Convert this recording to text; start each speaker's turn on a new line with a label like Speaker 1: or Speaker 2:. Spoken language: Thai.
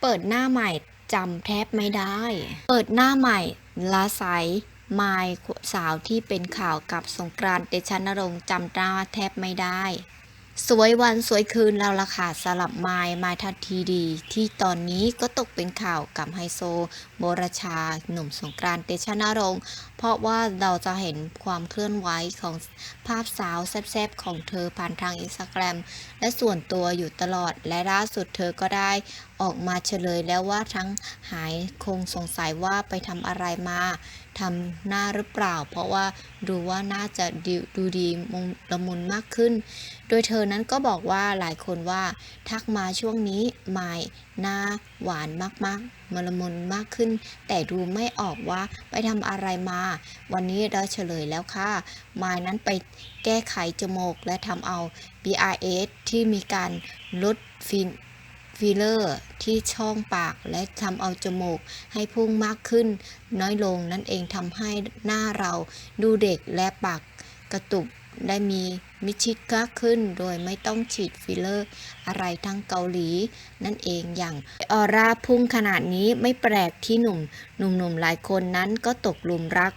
Speaker 1: เปิดหน้าใหม่จำแทบไม่ได้ เปิดหน้าใหม่ละสายมายสาวที่เป็นข่าวกับสงกรานต์เดชนรงค์จำหน้าแทบไม่ได้ สวยวันสวยคืนแล้วล่ะค่ะสลับมายมายทันทีดี ที่ตอนนี้ก็ตกเป็นข่าวกับไฮโซโบรชา หนุ่มสงกรานต์เตชะนรงค์เพราะว่าเราจะเห็นความเคลื่อนไหวของภาพสาวแซ่บๆ ของเธอผ่านทางอินสตาแกรมและส่วนตัวอยู่ตลอดและล่าสุดเธอก็ได้ออกมาเฉลยแล้วว่าทั้งหายคงสงสัยว่าไปทำอะไรมา ทำหน้าหรือเปล่า เพราะว่าดูว่าน่าจะดูดูดีมงละมุนมากขึ้น โดยเธอนั้นก็บอกว่าหลายคนว่า ทักมาช่วงนี้มายหน้าหวานมากๆมละมุนมากขึ้น แต่ดูไม่ออกว่าไปทำอะไรมา วันนี้เราเฉลยแล้วค่ะมายนั้นไปแก้ไขจมูกและทำเอา BRS ที่มีการลดฟิน ฟิลเลอร์ที่ช่องปากและทำเอาจมูกให้พุ่งมากขึ้น น้อยลงนั่นเองทำให้หน้าเราดูเด็กและปากกระตุกได้มีมิชิดมาขึ้นโดยไม่ต้องฉีดฟิลเลอร์ อะไรทั้งเกาหลี นั่นเองอย่างออร่าพุ่งขนาดนี้ไม่แปลกที่หนุ่ม หนุ่มๆหลายคนนั้นก็ตกหลุมรัก